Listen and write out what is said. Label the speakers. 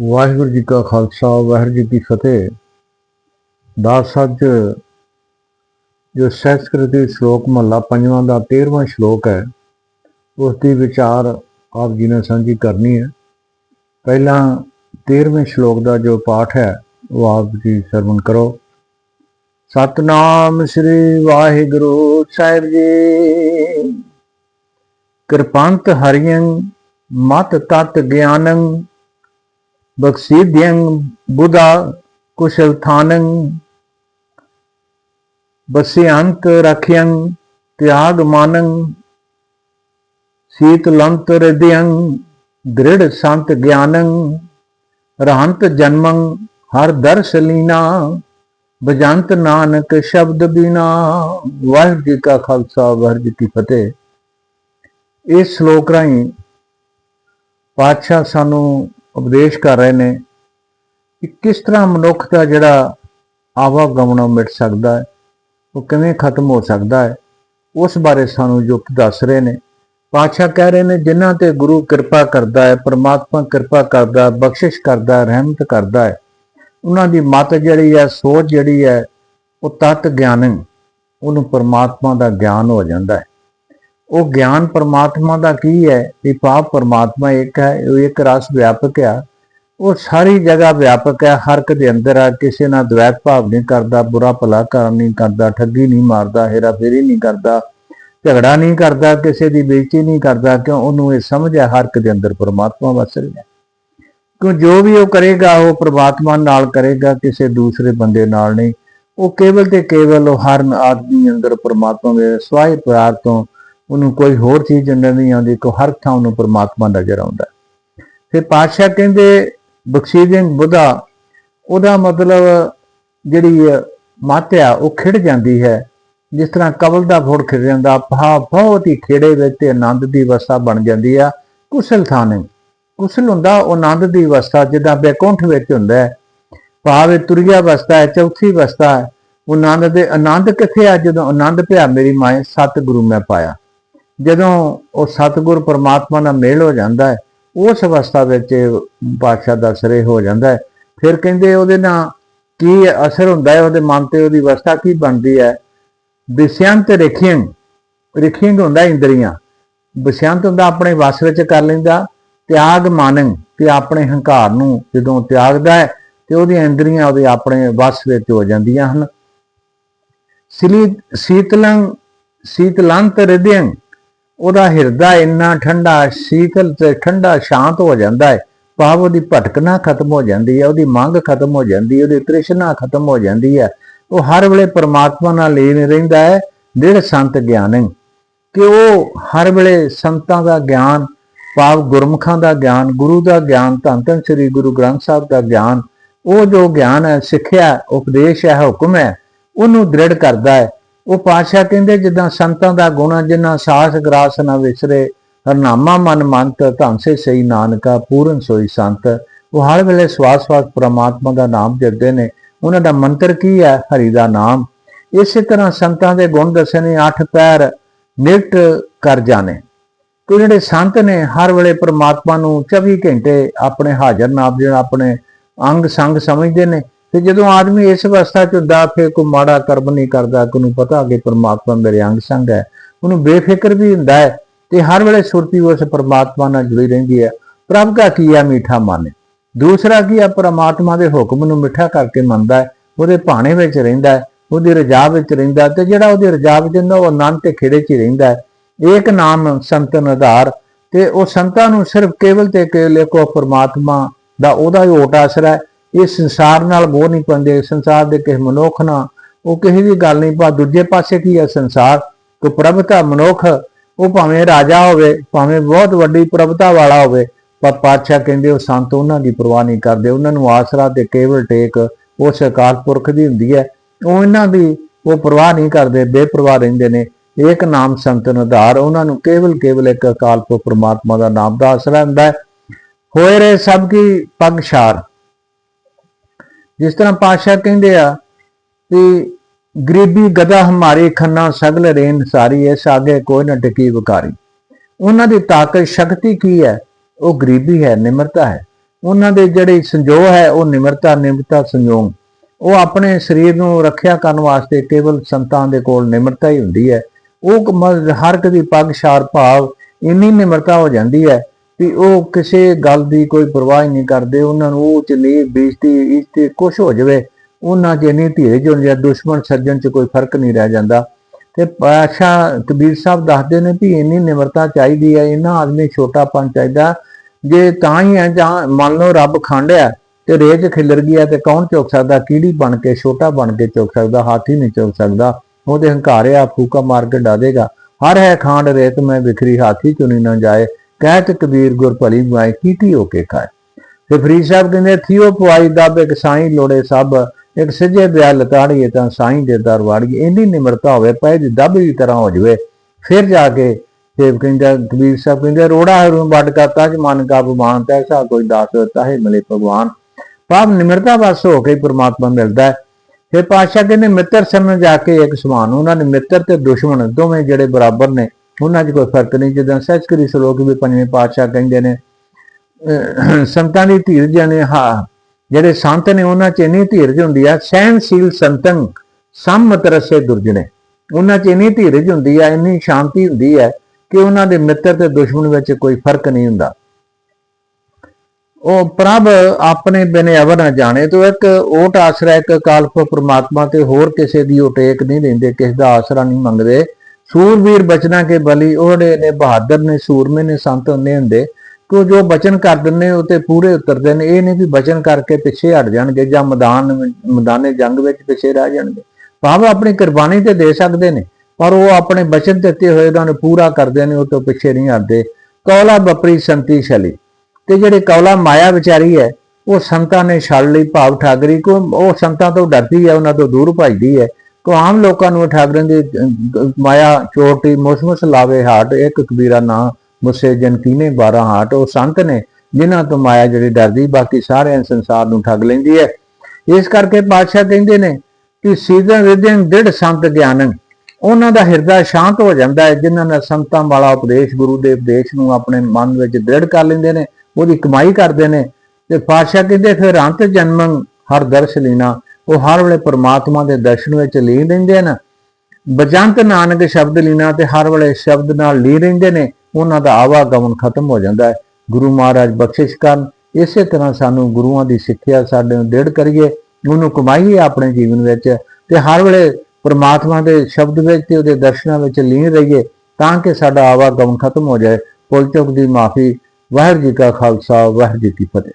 Speaker 1: ਵਾਹਿਗੁਰੂ ਜੀ ਕਾ ਖਾਲਸਾ, ਵਾਹਿਗੁਰੂ ਜੀ ਕੀ ਫਤਿਹ। ਦਾਸ ਸੱਜ ਜੋ ਸੰਸਕ੍ਰਿਤੀ ਸ਼ਲੋਕ ਮਹੱਲਾ ਪੰਜਵਾਂ ਦਾ 13ਵਾਂ ਸ਼ਲੋਕ ਹੈ ਉਸ ਦੀ ਵਿਚਾਰ ਆਪ ਜੀ ਨੇ ਸਾਂਝੀ ਕਰਨੀ ਹੈ। ਪਹਿਲਾਂ 13ਵੇਂ ਸ਼ਲੋਕ ਦਾ ਜੋ ਪਾਠ ਹੈ, ਉਹ ਆਪ ਜੀ ਸਰਵਣ ਕਰੋ। ਸਤਨਾਮ ਸ੍ਰੀ ਵਾਹਿਗੁਰੂ ਸਾਹਿਬ ਜੀ। ਕਿਰਪੰਤ ਹਰਿਯੰ ਮਤ ਤਤ ਗਿਆਨੰ ਬਖਸ਼ੀਦਿਯੰ ਬੁਧਾ ਕੁਸ਼ਲ ਥਾਨੰ ਬਸਿਅੰਤ ਰਖਿਯੰ ਤਿਆਗ ਮਾਨੰ ਸੀਤਲੰਤ ਹਿਰਦਿਯੰ ਦ੍ਰਿੜ ਸੰਤ ਗਿਆਨੰ, ਰਹੰਤ ਜਨਮੰ, ਹਰ ਦਰਸ ਲੀਨਾ, ਬਜੰਤ ਨਾਨਕ ਸ਼ਬਦ ਬਿਨਾ। ਵਾਹਿਗੁਰੂ ਜੀ ਕਾ ਖਾਲਸਾ, ਵਾਹਿਗੁਰੂ ਜੀ ਕੀ ਫਤਿਹ। ਇਸ ਸ਼ਲੋਕ ਰਾਹੀਂ ਪਾਤਸ਼ਾਹ ਸਾਨੂੰ ਉਪਦੇਸ਼ ਕਰ ਰਹੇ ਨੇ ਕਿ ਕਿਸ ਤਰ੍ਹਾਂ ਮਨੁੱਖ ਦਾ ਜਿਹੜਾ ਆਵਾਗਮਨ ਮਿਟ ਸਕਦਾ ਹੈ, ਉਹ ਕਿਵੇਂ ਖਤਮ ਹੋ ਸਕਦਾ ਹੈ, ਉਸ ਬਾਰੇ ਸਾਨੂੰ ਯੁਕਤ ਦੱਸ ਰਹੇ ਨੇ। ਪਾਤਸ਼ਾਹ ਕਹਿ ਰਹੇ ਨੇ, ਜਿਨ੍ਹਾਂ ਤੇ ਗੁਰੂ ਕਿਰਪਾ ਕਰਦਾ ਹੈ, ਪਰਮਾਤਮਾ ਕਿਰਪਾ ਕਰਦਾ ਬਖਸ਼ਿਸ਼ ਕਰਦਾ ਰਹਿਮਤ ਕਰਦਾ ਹੈ, ਉਹਨਾਂ ਦੀ ਮਤ ਜਿਹੜੀ ਹੈ, ਸੋਚ ਜਿਹੜੀ ਹੈ, ਉਹ ਤਤ ਗਿਆਨੰ ਉਹਨੂੰ ਪਰਮਾਤਮਾ ਦਾ ਗਿਆਨ ਹੋ ਜਾਂਦਾ ਹੈ। ਉਹ ਗਿਆਨ ਪਰਮਾਤਮਾ ਦਾ ਕੀ ਹੈ? ਵੀ ਪਾਪ ਪਰਮਾਤਮਾ ਇੱਕ ਹੈ, ਉਹ ਇੱਕ ਰਸ ਵਿਆਪਕ ਆ। ਉਹ ਸਾਰੀ ਜਗ੍ਹਾ ਵਿਆਪਕ ਹੈ, ਹਰ ਇੱਕ ਦੇ ਅੰਦਰ ਆ, ਕਿਸੇ ਨਾਲ ਦ્વੈਤ ਭਾਵ ਨਹੀਂ ਕਰਦਾ, ਬੁਰਾ ਭਲਾ ਕਰਨ ਨਹੀਂ ਕਰਦਾ, ਠੱਗੀ ਨਹੀਂ ਮਾਰਦਾ ਹੇਰਾ ਫੇਰੀ ਨਹੀਂ ਕਰਦਾ, ਝਗੜਾ ਨਹੀਂ ਕਰਦਾ, ਕਿਸੇ ਦੀ ਬੇਇੱਜ਼ਤੀ ਨਹੀਂ ਕਰਦਾ, ਕਿਉਂ? ਉਹਨੂੰ ਇਹ ਸਮਝ ਹੈ, ਹਰ ਇੱਕ ਦੇ ਅੰਦਰ ਪਰਮਾਤਮਾ ਵਸ ਰਿਹਾ ਕਿਉਂ? ਜੋ ਵੀ ਉਹ ਕਰੇਗਾ, ਉਹ ਪਰਮਾਤਮਾ ਨਾਲ ਕਰੇਗਾ, ਕਿਸੇ ਦੂਸਰੇ ਬੰਦੇ ਨਾਲ ਨਹੀਂ। ਉਹ ਕੇਵਲ ਤੇ ਕੇਵਲ ਉਹ ਹਰ ਆਦਮੀ ਅੰਦਰ ਪਰਮਾਤਮਾ ਦੇ ਸਵਾਏ ਪਿਆਰ ਤੋਂ ਉਹਨੂੰ ਕੋਈ ਹੋਰ ਚੀਜ਼ ਅੰਦਰ ਨਹੀਂ ਆਉਂਦੀ ਕੋ ਹਰ ਥਾਂ ਉਹਨੂੰ ਪਰਮਾਤਮਾ ਨਜ਼ਰ ਆਉਂਦਾ। ਫਿਰ ਪਾਤਸ਼ਾਹ ਕਹਿੰਦੇ ਬਖਸ਼ੀਦਿੰਗ ਬੁੱਧਾ ਉਹਦਾ ਮਤਲਬ ਜਿਹੜੀ ਅਹ, ਮੱਤ ਆ ਉਹ ਖਿੜ ਜਾਂਦੀ ਹੈ। ਜਿਸ ਤਰ੍ਹਾਂ ਕਬਲ ਦਾ ਫੋੜ ਖਿੜ ਜਾਂਦਾ ਭਾ ਬਹੁਤ ਹੀ ਖੇੜੇ ਵਿੱਚ ਤੇ ਆਨੰਦ ਦੀ ਅਵਸਥਾ ਬਣ ਜਾਂਦੀ ਆ। ਕੁਸਲ ਥਾਂ ਨਹੀਂ। ਕੁਸਲ ਹੁੰਦਾ ਉਹ ਆਨੰਦ ਦੀ ਅਵਸਥਾ ਜਿੱਦਾਂ ਬੈਕੁੰਠ ਵਿੱਚ ਹੁੰਦਾ ਹੈ। ਭਾਵੇਂ ਤੁਰਿਆ ਅਵਸਥਾ ਹੈ ਚੌਥੀ ਅਵਸਥਾ ਹੈ। ਉਹ ਆਨੰਦ ਦੇ ਆਨੰਦ ਕਿੱਥੇ ਆ? ਜਦੋਂ ਆਨੰਦ ਭਿਆ ਮੇਰੀ ਮਾਏ ਸਤਿਗੁਰੂ ਮੈਂ ਪਾਇਆ। ਜਦੋਂ ਉਹ ਸਤਿਗੁਰ ਪਰਮਾਤਮਾ ਨਾਲ ਮੇਲ ਹੋ ਜਾਂਦਾ ਹੈ, ਉਸ ਅਵਸਥਾ ਵਿੱਚ ਪਾਤਸ਼ਾਹ ਦਾ ਸਰੇ ਹੋ ਜਾਂਦਾ ਹੈ। ਫਿਰ ਕਹਿੰਦੇ ਉਹਦੇ ਨਾਲ ਕੀ ਅਸਰ ਹੁੰਦਾ ਹੈ, ਉਹਦੇ ਮਨ ਤੇ ਉਹਦੀ ਅਵਸਥਾ ਕੀ ਬਣਦੀ ਹੈ? ਵਿਸ਼ਯੰਤ ਰਖਿਯੰ ਰਖਿਯੰ ਹੁੰਦਾ ਇੰਦਰੀਆਂ। ਵਿਸ਼ਯੰਤ ਹੁੰਦਾ ਆਪਣੇ ਵਸ ਵਿੱਚ ਕਰ ਲੈਂਦਾ, ਤਿਆਗ ਮਾਨੰ ਤੇ ਆਪਣੇ ਹੰਕਾਰ ਨੂੰ ਜਦੋਂ ਤਿਆਗਦਾ ਹੈ, ਤੇ ਉਹਦੀਆਂ ਇੰਦਰੀਆਂ ਉਹਦੇ ਆਪਣੇ ਵਸ ਵਿੱਚ ਹੋ ਜਾਂਦੀਆਂ ਹਨ। ਸਿਲੀ ਸੀਤਲੰ, ਸੀਤਲੰਤ ਹਿਰਦਿਯੰ ਉਹਦਾ ਹਿਰਦਾ ਇੰਨਾ ਠੰਡਾ, ਸ਼ੀਤਲ ਤੇ ਠੰਡਾ ਸ਼ਾਂਤ ਹੋ ਜਾਂਦਾ ਹੈ। ਭਾਵ ਉਹਦੀ ਭਟਕਣਾ ਖਤਮ ਹੋ ਜਾਂਦੀ ਹੈ, ਉਹਦੀ ਮੰਗ ਖਤਮ ਹੋ ਜਾਂਦੀ ਹੈ, ਉਹਦੀ ਤ੍ਰਿਸ਼ਨਾ ਖਤਮ ਹੋ ਜਾਂਦੀ ਹੈ। ਉਹ ਹਰ ਵੇਲੇ ਪਰਮਾਤਮਾ ਨਾਲ ਲੀਨ ਰਹਿੰਦਾ ਹੈ ਜਿਹੜੇ ਸੰਤ ਗਿਆਨੰ। ਕਿ ਉਹ ਹਰ ਵੇਲੇ ਸੰਤਾਂ ਦਾ ਗਿਆਨ, ਭਾਵ ਗੁਰਮੁਖਾਂ ਦਾ ਗਿਆਨ, ਗੁਰੂ ਦਾ ਗਿਆਨ, ਧੰਨ ਧੰਨ ਸ੍ਰੀ ਗੁਰੂ ਗ੍ਰੰਥ ਸਾਹਿਬ ਦਾ ਗਿਆਨ, ਉਹ ਜੋ ਗਿਆਨ ਹੈ, ਸਿੱਖਿਆ, ਉਪਦੇਸ਼ ਹੈ, ਹੁਕਮ ਹੈ, ਉਹਨੂੰ ਦ੍ਰਿੜ ਕਰਦਾ ਹੈ। ਉਹ ਪਾਤਸ਼ਾਹ ਕਹਿੰਦੇ ਜਿੱਦਾਂ ਸੰਤਾਂ ਦਾ ਗੁਣ ਹੈ, ਜਿਨ੍ਹਾਂ ਸਾਸ ਗਰਾਸ ਨਾ ਵਿਸਰੇ ਹਰਨਾਮਾ ਮਨ ਮੰਤ ਧੰਨ ਸੇ ਸਈ ਨਾਨਕਾ ਪੂਰਨ ਸੋਈ ਸੰਤ। ਉਹ ਹਰ ਵੇਲੇ ਸਵਾਸ ਸਵਾਸ ਪ੍ਰਮਾਤਮਾ ਦਾ ਨਾਮ ਜਪਦੇ ਨੇ। ਉਹਨਾਂ ਦਾ ਮੰਤਰ ਕੀ ਹੈ ਹਰੀ ਦਾ ਨਾਮ। ਇਸੇ ਤਰ੍ਹਾਂ ਸੰਤਾਂ ਦੇ ਗੁਣ ਦੱਸੇ ਨੇ ਅੱਠ ਪੈਰ ਨਿਕਟ ਕਰ ਜਾਣੇ। ਕਿ ਜਿਹੜੇ ਸੰਤ ਨੇ ਹਰ ਵੇਲੇ ਪ੍ਰਮਾਤਮਾ ਨੂੰ 24 ਘੰਟੇ ਆਪਣੇ ਹਾਜ਼ਰ ਨਾਮ ਜਿਹੜਾ ਆਪਣੇ ਅੰਗ ਸੰਗ ਸਮਝਦੇ ਨੇ। ਤੇ ਜਦੋਂ ਆਦਮੀ ਇਸ ਅਵਸਥਾ ਚ ਹੁੰਦਾ, ਫਿਰ ਕੋਈ ਮਾੜਾ ਕਰਮ ਨਹੀਂ ਕਰਦਾ, ਕਿ ਉਹਨੂੰ ਪਤਾ ਕਿ ਪਰਮਾਤਮਾ ਮੇਰੇ ਅੰਗ ਸੰਗ ਹੈ। ਉਹਨੂੰ ਬੇਫਿਕਰ ਵੀ ਹੁੰਦਾ ਹੈ ਤੇ ਹਰ ਵੇਲੇ ਸੁਰਤੀ ਉਸ ਪਰਮਾਤਮਾ ਨਾਲ ਜੁੜੀ ਰਹਿੰਦੀ ਹੈ। ਪ੍ਰਭ ਦਾ ਕੀਆ ਮੀਠਾ ਮਨ? ਦੂਸਰਾ ਕੀ ਆ ਪਰਮਾਤਮਾ ਦੇ ਹੁਕਮ ਨੂੰ ਮਿੱਠਾ ਕਰਕੇ ਮੰਨਦਾ ਹੈ, ਉਹਦੇ ਭਾਣੇ ਵਿੱਚ ਰਹਿੰਦਾ ਹੈ, ਉਹਦੀ ਰਜਾ ਵਿੱਚ ਰਹਿੰਦਾ ਹੈ ਤੇ ਜਿਹੜਾ ਉਹਦੀ ਰਜਾ ਵਿੱਚ ਰਹਿੰਦਾ, ਉਹ ਆਨੰਦ ਤੇ ਖੇੜੇ 'ਚ ਹੀ ਰਹਿੰਦਾ ਹੈ। ਇੱਕ ਨਾਮ ਸੰਤਨ ਆਧਾਰ ਤੇ ਉਹ ਸੰਤਾਂ ਨੂੰ ਸਿਰਫ ਕੇਵਲ ਤੇ ਕੇਵਲ ਕੋ ਪਰਮਾਤਮਾ ਦਾ ਉਹਦਾ ਹੀ ਓਟ ਆਸਰਾ ਹੈ। ਇਹ ਸੰਸਾਰ ਨਾਲ ਮੋਹ ਨਹੀਂ ਪਾਉਂਦੇ, ਸੰਸਾਰ ਦੇ ਕਿਸੇ ਮਨੁੱਖ ਨਾਲ ਉਹ ਕਿਸੇ ਦੀ ਗੱਲ ਨਹੀਂ ਪਾ, ਦੂਜੇ ਪਾਸੇ ਕੀ ਹੈ ਸੰਸਾਰ? ਕੋ ਪ੍ਰਭਤਾ ਮਨੁੱਖ, ਉਹ ਭਾਵੇਂ ਰਾਜਾ ਹੋਵੇ, ਭਾਵੇਂ ਬਹੁਤ ਵੱਡੀ ਪ੍ਰਭਤਾ ਵਾਲਾ ਹੋਵੇ, ਪਰ ਪਾਤਸ਼ਾਹ ਕਹਿੰਦੇ ਉਹ ਸੰਤ ਉਹਨਾਂ ਦੀ ਪਰਵਾਹ ਨਹੀਂ ਕਰਦੇ, ਉਹਨਾਂ ਨੂੰ ਆਸਰਾ ਤੇ ਕੇਵਲ ਟੇਕ ਉਸ ਅਕਾਲ ਪੁਰਖ ਦੀ ਹੁੰਦੀ ਹੈ, ਉਹ ਇਹਨਾਂ ਦੀ ਉਹ ਪਰਵਾਹ ਨਹੀਂ ਕਰਦੇ, ਬੇਪਰਵਾਹ ਰਹਿੰਦੇ ਨੇ ਇੱਕ ਨਾਮ ਸੰਤਨ ਆਧਾਰ ਉਹਨਾਂ ਨੂੰ ਕੇਵਲ ਕੇਵਲ ਇੱਕ ਅਕਾਲ ਪੁਰਖ ਪਰਮਾਤਮਾ ਦਾ ਨਾਮ ਦਾ ਆਸਰਾ ਹੁੰਦਾ ਹੈ। ਹੋਏ ਰਹੇ ਸਭ ਕੀ ਪਗਸ਼ਾਰ ਜਿਸ ਤਰ੍ਹਾਂ ਪਾਤਸ਼ਾਹ ਕਹਿੰਦੇ ਆ ਕਿ ਗਰੀਬੀ ਗਦਾ ਹਮਾਰੇ ਖੰਨਾ ਸਗਲ ਰੇਨ ਸਾਰੀ ਐ ਸਾਗੇ ਕੋਈ ਨਾ ਟਿਕੀ ਵਿਕਾਰੀ। ਉਹਨਾਂ ਦੀ ਤਾਕਤ ਸ਼ਕਤੀ ਕੀ ਹੈ? ਉਹ ਗਰੀਬੀ ਹੈ, ਨਿਮਰਤਾ ਹੈ। ਉਹਨਾਂ ਦੇ ਜਿਹੜੇ ਸੰਜੋਗ ਹੈ, ਉਹ ਨਿਮਰਤਾ ਨਿਮਰਤਾ ਸੰਜੋਗ। ਉਹ ਆਪਣੇ ਸਰੀਰ ਨੂੰ ਰੱਖਿਆ ਕਰਨ ਵਾਸਤੇ ਕੇਵਲ ਸੰਤਾਂ ਦੇ ਕੋਲ ਨਿਮਰਤਾ ਹੀ ਹੁੰਦੀ ਹੈ। ਉਹ ਕ- ਹਰ ਇੱਕ ਦੀ ਪੱਗ ਸ਼ਾਰ ਭਾਵ ਇੰਨੀ ਨਿਮਰਤਾ ਹੋ ਜਾਂਦੀ ਹੈ ਵੀ ਉਹ ਕਿਸੇ ਗੱਲ ਦੀ ਕੋਈ ਪਰਵਾਹ ਹੀ ਨਹੀਂ ਕਰਦੇ, ਉਹਨਾਂ ਨੂੰ ਉਹ ਚ ਨਹੀਂ, ਬੇਇੱਜ਼ਤੀ, ਇੱਜ਼ਤ ਕੁਛ ਹੋ ਜਾਵੇ, ਉਹਨਾਂ 'ਚ ਇੰਨੀ ਧੀਰਜ ਹੁੰਦੀ ਹੈ ਦੁਸ਼ਮਣ ਸੱਜਣ 'ਚ ਕੋਈ ਫ਼ਰਕ ਨਹੀਂ ਰਹਿ ਜਾਂਦਾ। ਤੇ ਪਾਸ਼ਾ ਕਬੀਰ ਸਾਹਿਬ ਦੱਸਦੇ ਨੇ ਵੀ ਇੰਨੀ ਨਿਮਰਤਾ ਚਾਹੀਦੀ ਹੈ ਇਹਨਾਂ ਆਦਮੀ ਛੋਟਾਪਨ ਚਾਹੀਦਾ, ਜੇ ਤਾਂ ਹੀ ਹੈ ਜਾਂ ਮੰਨ ਲਓ ਰੱਬ ਖੰਡਿਆ ਤੇ ਰੇਤ ਖਿਲਰ ਗਿਆ ਤੇ ਕੌਣ ਚੁੱਕ ਸਕਦਾ? ਕੀੜੀ ਬਣ ਕੇ, ਛੋਟਾ ਬਣ ਕੇ ਚੁੱਕ ਸਕਦਾ, ਹਾਥੀ ਨਹੀਂ ਚੁੱਕ ਸਕਦਾ, ਉਹਦੇ ਹੰਕਾਰਿਆ ਫੂਕਾ ਮਾਰ ਕੇ ਡਾਦੇਗਾ ਹਰ ਹੈ ਖਾਂਡ ਰੇਤ ਮੈਂ ਵਿਖਰੀ, ਹਾਥੀ ਚੁਣੀ ਨਾ ਜਾਏ। ਕਹਿ ਕੇ ਕਬੀਰ ਗੁਰ ਭਲੀ ਮਾਈ ਕੀਟੀ ਹੋ ਕੇ ਖਾਏ। ਤੇ ਫਰੀਦ ਸਾਹਿਬ ਕਹਿੰਦੇ, ਥੀਓ ਪਵਾਈ ਦੱਬ ਇੱਕ ਸਾਈਂ ਲੋੜੇ ਸਭ, ਇੱਕ ਸੱਜੇ ਬਿਆ ਲਤਾੜੀਏ ਤਾਂ ਸਾਈਂ ਦੇ ਦਰ ਵਾੜੀਏ। ਇੰਨੀ ਨਿਮਰਤਾ ਹੋਵੇ ਪੈ ਦੀ ਦੱਬ ਦੀ ਤਰ੍ਹਾਂ ਹੋ ਜਾਵੇ। ਫਿਰ ਜਾ ਕੇ ਤੇ ਕਹਿੰਦਾ, ਕਬੀਰ ਸਾਹਿਬ ਕਹਿੰਦੇ, ਰੋੜਾ ਹਰੂ ਵੱਡ ਕਾ ਤਜ ਮਨ ਕਾ ਬਮਾਨ ਤੈਸਾ ਕੋਈ ਦਾਸ ਹੋਤਾ ਹੈ ਮਿਲੇ ਭਗਵਾਨ। ਪਾਪ ਨਿਮਰਤਾ ਵਸ ਹੋ ਕੇ ਹੀ ਪ੍ਰਮਾਤਮਾ ਮਿਲਦਾ ਹੈ। ਫਿਰ ਪਾਤਸ਼ਾਹ ਕਹਿੰਦੇ, ਮਿੱਤਰ ਸਮਝ ਜਾ ਕੇ ਇੱਕ ਸਮਾਨ, ਉਹਨਾਂ ਨੇ ਮਿੱਤਰ ਤੇ ਦੁਸ਼ਮਣ ਦੋਵੇਂ ਜਿਹੜੇ ਬਰਾਬਰ ਨੇ ਉਹਨਾਂ 'ਚ ਕੋਈ ਫ਼ਰਕ ਨਹੀਂ, ਜਿੱਦਾਂ ਸੱਚਕਰੀ ਸ਼ਲੋਕ ਵੀ ਪੰਜਵੇਂ ਪਾਤਸ਼ਾਹ ਕਹਿੰਦੇ ਨੇ ਸੰਤਾਂ ਦੀ ਧੀਰਜ ਨੇ ਹਾਂ, ਜਿਹੜੇ ਸੰਤ ਨੇ ਉਹਨਾਂ 'ਚ ਇੰਨੀ ਧੀਰਜ ਹੁੰਦੀ ਆ ਸਹਿਨਸ਼ੀਲ ਸੰਤੰ ਸੰਮਤ ਰਸੇ ਦੁਰਜਣੇ। ਉਹਨਾਂ 'ਚ ਇੰਨੀ ਧੀਰਜ ਹੁੰਦੀ ਆ, ਇੰਨੀ ਸ਼ਾਂਤੀ ਹੁੰਦੀ ਹੈ ਕਿ ਉਹਨਾਂ ਦੇ ਮਿੱਤਰ ਤੇ ਦੁਸ਼ਮਣ ਵਿੱਚ ਕੋਈ ਫ਼ਰਕ ਨਹੀਂ ਹੁੰਦਾ। ਉਹ ਪ੍ਰਭ ਆਪਣੇ ਬਿਨ ਅਵਰ ਨਾ ਜਾਣੇ, ਤੋਂ ਇੱਕ ਓਟ ਆਸਰਾ, ਇੱਕ ਕਾਲਪ ਪਰਮਾਤਮਾ ਤੇ ਹੋਰ ਕਿਸੇ ਦੀ ਉਟੇਕ ਨਹੀਂ ਲੈਂਦੇ ਕਿਸੇ ਦਾ ਆਸਰਾ ਨਹੀਂ ਮੰਗਦੇ। ਸੂਰਵੀਰ ਬਚਨਾ ਕੇ ਬਲੀ ਉਹੜੇ ਨੇ ਬਹਾਦਰ ਨੇ, ਸੂਰਮੇ ਨੇ, ਸੰਤ ਹੁੰਦੇ ਹੁੰਦੇ, ਕਿ ਜੋ ਬਚਨ ਕਰ ਦਿੰਦੇ, ਉਹ ਤੇ ਪੂਰੇ ਉਤਰਦੇ ਨੇ। ਇਹ ਨਹੀਂ ਵੀ ਬਚਨ ਕਰਕੇ ਪਿੱਛੇ ਹਟ ਜਾਣਗੇ ਜਾਂ ਮੈਦਾਨ, ਮੈਦਾਨੇ ਜੰਗ ਵਿੱਚ ਪਿੱਛੇ ਰਹਿ ਜਾਣਗੇ। ਭਾਵੇਂ ਆਪਣੀ ਕੁਰਬਾਨੀ ਤੇ ਦੇ ਸਕਦੇ ਨੇ, ਪਰ ਉਹ ਆਪਣੇ ਬਚਨ ਦਿੱਤੇ ਹੋਏ ਉਹਨਾਂ ਨੂੰ ਪੂਰਾ ਕਰਦੇ ਨੇ, ਉਹ ਤੋਂ ਪਿੱਛੇ ਨਹੀਂ ਹਟਦੇ। ਕੌਲਾ ਬਪਰੀ ਸੰਤੀ ਛਲੀ। ਤੇ ਜਿਹੜੇ ਕੌਲਾ ਮਾਇਆ ਵਿਚਾਰੀ ਹੈ, ਉਹ ਸੰਤਾਂ ਨੇ ਛਲ ਲਈ, ਭਾਵ ਠਾਗਰੀ ਕੋ ਉਹ ਸੰਤਾਂ ਤੋਂ ਡਰਦੀ ਹੈ, ਉਹਨਾਂ ਤੋਂ ਦੂਰ ਭੱਜਦੀ ਹੈ। ਕੋ ਆਮ ਲੋਕਾਂ ਨੂੰ ਠਾਗਰਾਂ ਦੀ ਮਾਇਆ, ਚੋਟੀ, ਮੁਸਮਸ ਲਾਵੇ ਹਾਟ, ਇੱਕ ਕਬੀਰਾ ਨਾ ਮੁਸੇ ਜਨ ਕੀਨੇ 12 ਹਾਟ, ਉਹ ਸੰਤ ਨੇ ਜਿਨ੍ਹਾਂ ਤੋਂ ਮਾਇਆ ਜਿਹੜੀ ਡਰਦੀ, ਬਾਕੀ ਸਾਰੇ ਸੰਸਾਰ ਨੂੰ ਠੱਗ ਲੈਂਦੀ ਹੈ। ਇਸ ਕਰਕੇ ਪਾਤਸ਼ਾਹ ਕਹਿੰਦੇ ਨੇ ਕਿ ਸੀਧਨ ਰਿਦਨ ਦ੍ਰਿੜ ਸੰਤ ਗਿਆਨੰ, ਉਹਨਾਂ ਦਾ ਹਿਰਦਾ ਸ਼ਾਂਤ ਹੋ ਜਾਂਦਾ ਹੈ, ਜਿਨ੍ਹਾਂ ਨੇ ਸੰਤਾਂ ਵਾਲਾ ਉਪਦੇਸ਼ ਗੁਰੂ ਦੇ ਉਪਦੇਸ਼ ਨੂੰ ਆਪਣੇ ਮਨ ਵਿੱਚ ਦ੍ਰਿੜ ਕਰ ਲੈਂਦੇ ਨੇ, ਉਹਦੀ ਕਮਾਈ ਕਰਦੇ ਨੇ। ਤੇ ਪਾਤਸ਼ਾਹ ਕਹਿੰਦੇ, ਫਿਰ ਅੰਤ ਜਨਮੰ ਹਰ ਦਰਸ਼ ਲੀਨਾ ਉਹ ਹਰ ਵੇਲੇ ਪਰਮਾਤਮਾ ਦੇ ਦਰਸ਼ਨ ਵਿੱਚ ਲੀਨ ਰਹਿੰਦੇ ਹਨ। ਬਜੰਤ ਨਾਨਕ ਸ਼ਬਦ ਲੀਨਾ ਤੇ ਹਰ ਵੇਲੇ ਸ਼ਬਦ ਨਾਲ ਲੀ ਰਹਿੰਦੇ ਨੇ, ਉਹਨਾਂ ਦਾ ਆਵਾਗਮਨ ਖਤਮ ਹੋ ਜਾਂਦਾ ਹੈ। ਗੁਰੂ ਮਹਾਰਾਜ ਬਖਸ਼ਿਸ਼ ਕਰਨ, ਇਸੇ ਤਰ੍ਹਾਂ ਸਾਨੂੰ ਗੁਰੂਆਂ ਦੀ ਸਿੱਖਿਆ ਸਾਡੇ ਨੂੰ ਡੇਢ ਕਰੀਏ, ਉਹਨੂੰ ਕਮਾਈਏ ਆਪਣੇ ਜੀਵਨ ਵਿੱਚ ਤੇ ਹਰ ਵੇਲੇ ਪਰਮਾਤਮਾ ਦੇ ਸ਼ਬਦ ਵਿੱਚ ਤੇ ਉਹਦੇ ਦਰਸ਼ਨਾਂ ਵਿੱਚ ਲੀਨ ਰਹੀਏ ਤਾਂ ਕਿ ਸਾਡਾ ਆਵਾਗਮਨ ਖਤਮ ਹੋ ਜਾਏ। ਪੁੱਲ ਚੁੱਕ ਦੀ ਮਾਫੀ, ਵਾਹਿਗੁਰੂ ਜੀ ਕਾ ਖਾਲਸਾ, ਵਾਹਿਗੁਰੂ ਜੀ ਕੀ ਫਤਿਹ।